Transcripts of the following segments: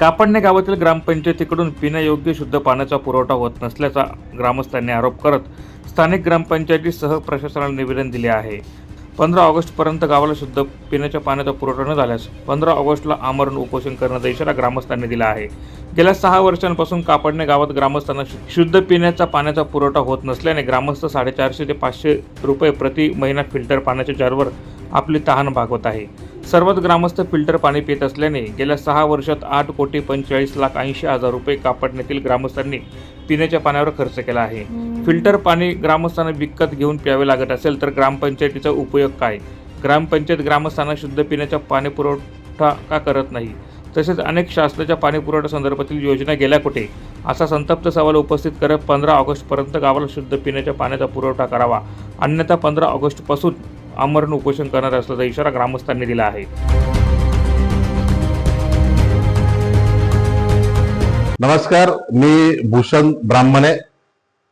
कापडणे गावातील ग्रामपंचायतीकडून पिण्यायोग्य शुद्ध पाण्याचा पुरवठा होत नसल्याचा ग्रामस्थांनी आरोप करत स्थानिक ग्रामपंचायतीसह प्रशासनाला निवेदन दिले आहे. पंधरा ऑगस्टपर्यंत गावाला शुद्ध पिण्याच्या पाण्याचा पुरवठा न झाल्यास पंधरा ऑगस्टला आमरण उपोषण करण्याचा इशारा ग्रामस्थांनी दिला आहे. गेल्या सहा वर्षांपासून कापडणे गावात ग्रामस्थांना शुद्ध पिण्याचा पाण्याचा पुरवठा होत नसल्याने ग्रामस्थ साडेचारशे ते पाचशे रुपये प्रति महिना फिल्टर पाण्याच्या जारवर आपली तहान भागवत आहे. सर्वच ग्रामस्थ फिल्टर पाणी पित असल्याने गेल्या सहा वर्षात आठ कोटी पंचेचाळीस लाख ऐंशी हजार रुपये कापडण्यातील ग्रामस्थांनी पिण्याच्या पाण्यावर खर्च केला आहे. फिल्टर पाणी ग्रामस्थांना विकत घेऊन प्यावे लागत असेल तर ग्रामपंचायतीचा उपयोग काय? ग्रामपंचायत ग्रामस्थांना शुद्ध पिण्याचा पाणी पुरवठा का करत नाही? तसेच अनेक शासनाच्या पाणी पुरवठा संदर्भातील योजना गेल्या कुठे? असा संतप्त सवाल उपस्थित करत पंधरा ऑगस्टपर्यंत गावाला शुद्ध पिण्याच्या पाण्याचा पुरवठा करावा. अन्यथा पंधरा ऑगस्टपासून आमरण उपोषण करणार असल्याचा इशारा ग्रामस्थांनी दिला आहे. नमस्कार मी भूषण ब्राह्मणे.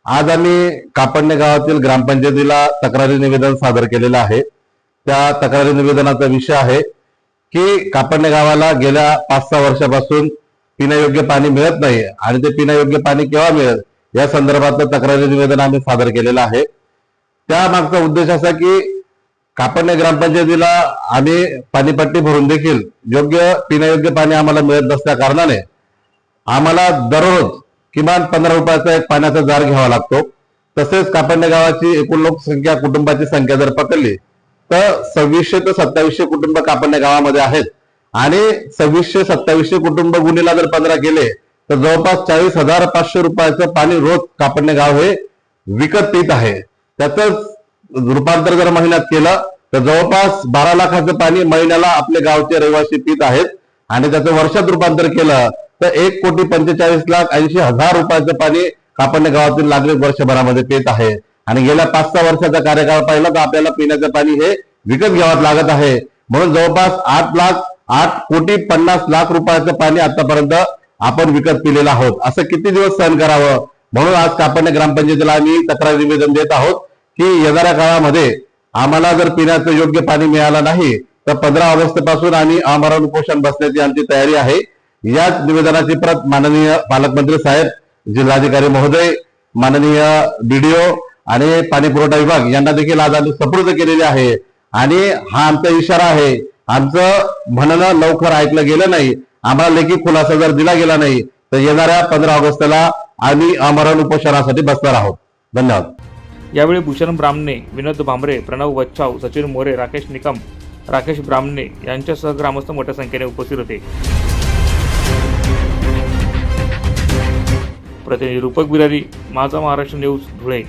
आज आम्ही कापडणे गावातील ग्रामपंचायतीला तक्रारी निवेदन सादर केलेलं आहे. त्या तक्रारी निवेदनाचा विषय आहे की कापडणे गावाला गेल्या पाच सहा वर्षापासून पिण्यायोग्य पाणी मिळत नाही आणि ते पिण्यायोग्य पाणी केव्हा मिळेल? या संदर्भातलं तक्रारी निवेदन आम्ही सादर केलेलं आहे. त्यामागचा उद्देश असा की कापडणे ग्रामपंचायतीला आम्ही पाणीपट्टी भरून देखील योग्य पिण्यायोग्य पाणी आम्हाला मिळत नसल्या कारणाने आम्हाला दररोज किमान पंधरा रुपयाचा एक पाण्याचा जार घ्यावा लागतो. तसेच कापडणे गावाची एकूण लोकसंख्या कुटुंबाची संख्या जर पकडली तर सव्वीसशे ते सत्तावीसशे कुटुंब कापडणे गावामध्ये आहेत. आणि सव्वीसशे सत्तावीसशे कुटुंब गुन्हेला जर पंधरा केले तर जवळपास चाळीस हजार पाचशे रुपयाचं पाणी रोज कापडणे गाव हे विकत पीत आहे. त्याच रूपांतर जर महिन्यात केलं तर जवळपास बारा लाखाचं पाणी महिन्याला आपले गावचे रहिवासी पित आहेत. आणि त्याचं वर्षात रूपांतर केलं तर एक कोटी पंचेचाळीस लाख ऐंशी हजार रुपयाचं पाणी कापडणे गावातील नागरिक वर्षभरामध्ये पित आहे. आणि गेल्या पाच सहा वर्षाचा कार्यकाळ पाहिला तर आपल्याला पिण्याचं पाणी हे विकत घ्यावं लागत आहे. म्हणून जवळपास आठ लाख आठ कोटी पन्नास लाख रुपयाचं पाणी आतापर्यंत आपण विकत पिलेलं आहोत. असं किती दिवस सहन करावं? म्हणून आज कापडणे ग्रामपंचायतीला आम्ही तक्रार निवेदन देत आहोत की येणाऱ्या काळामध्ये आम्हाला जर पिण्याचं योग्य पाणी मिळालं नाही तर पंधरा ऑगस्टपासून आम्ही आमरण उपोषण बसण्याची आमची तयारी आहे. याच निवेदनाची प्रत माननीय पालकमंत्री साहेब जिल्हाधिकारी महोदय माननीय डीडीओ आणि पाणी पुरवठा विभाग यांना देखील आज आम्ही सपूर्द केलेली आहे. आणि हा आमचा इशारा आहे आमचं म्हणणं लवकर ऐकलं गेलं नाही आम्हाला लेखी खुलासा जर दिला गेला नाही तर येणाऱ्या पंधरा ऑगस्टला आम्ही आमरण उपोषणासाठी बसणार आहोत. धन्यवाद. यावेळी भूषण ब्राह्मणे विनोद भांबरे प्रणव वच्छाव सचिन मोरे राकेश निकम राकेश ब्राह्मणे यांच्यासह ग्रामस्थ मोठ्या संख्येने उपस्थित होते. प्रतिनिधी रूपक बिरारी माझा महाराष्ट्र न्यूज धुळे.